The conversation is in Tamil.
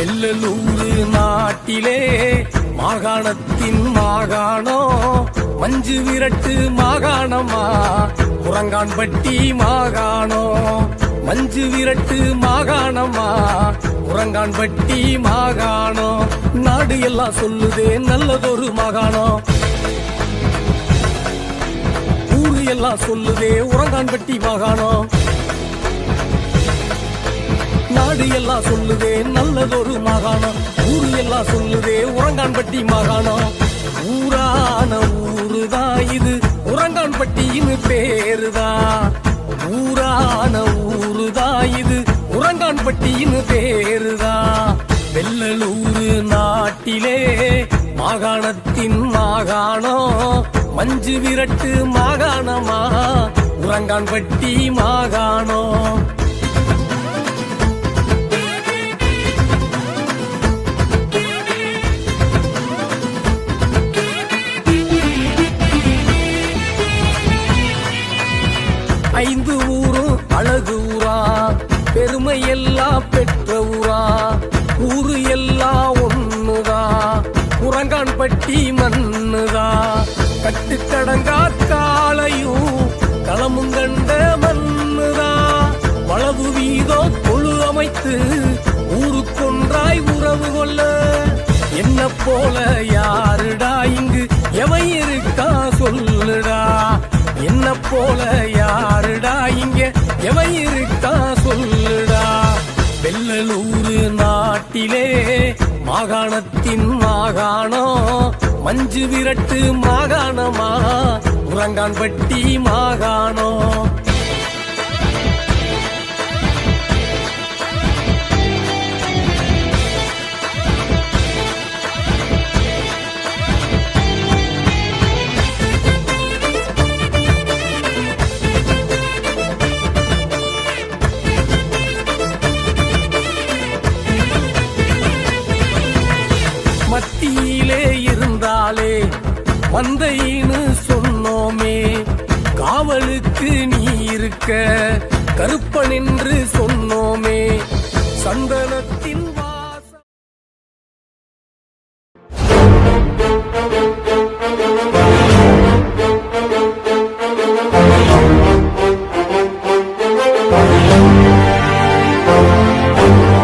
வெள்ளலூர் நாட்டிலே மாகாணத்தின் மாகாணம் மஞ்சு விரட்டு மாகாணமா? குரங்கான்பட்டி மாகாணம் மஞ்சு விரட்டு மாகாணமா? குரங்கான்பட்டி மாகாணம் நாடு எல்லாம் சொல்லுதே நல்லதொரு மாகாணம் ஊரு எல்லாம் சொல்லுதே உரங்கான்பட்டி மாகாணம் நாடு எல்லாம் சொல்லுதே நல்லதொரு மாகாணம். ஊரு எல்லாம் சொல்லுதே உறங்கான்பட்டி மாகாணம். ஊரான ஊருதான் இது. உறங்கான்பட்டின்னு பேருதான் ஊரான ஊருதான் இது. உறங்கான்பட்டின்னு பேருதான் வெள்ளலூர் நாட்டிலே மாகாணத்தின் மாகாணம். மஞ்சு விரட்டு மாகாணமா? உறங்கான்பட்டி மாகாணம். ஐந்து ஊரும் அழகு ஊரா பெருமை எல்லாம் பெற்ற ஊரா ஊரு எல்லாம் ஒண்ணுதா குரங்கான்பட்டி மண்ணுதா. கட்டுக்கடங்கா காலையும் களமும் கண்ட மண்ணுதா. வளவு வீதோ தொழு அமைத்து ஊருக்கொன்றாய் உறவு கொள்ள. என்ன போல யாருடா இங்கு எவை இருக்கா சொல்லுடா. என்ன போல யாருடா இங்க? எவன் இருக்கா சொல்லுடா? வெள்ளலூரு நாட்டிலே மாகாணத்தின் மாகாணம். மஞ்சு விரட்டு மாகாணமா? உறங்கான்பட்டி மாகாணம். வந்தைன்னு சொன்னோமே காவலுக்கு நீ இருக்க கருப்பன் என்று சொன்னோமே சந்தனத்தின் வாசம்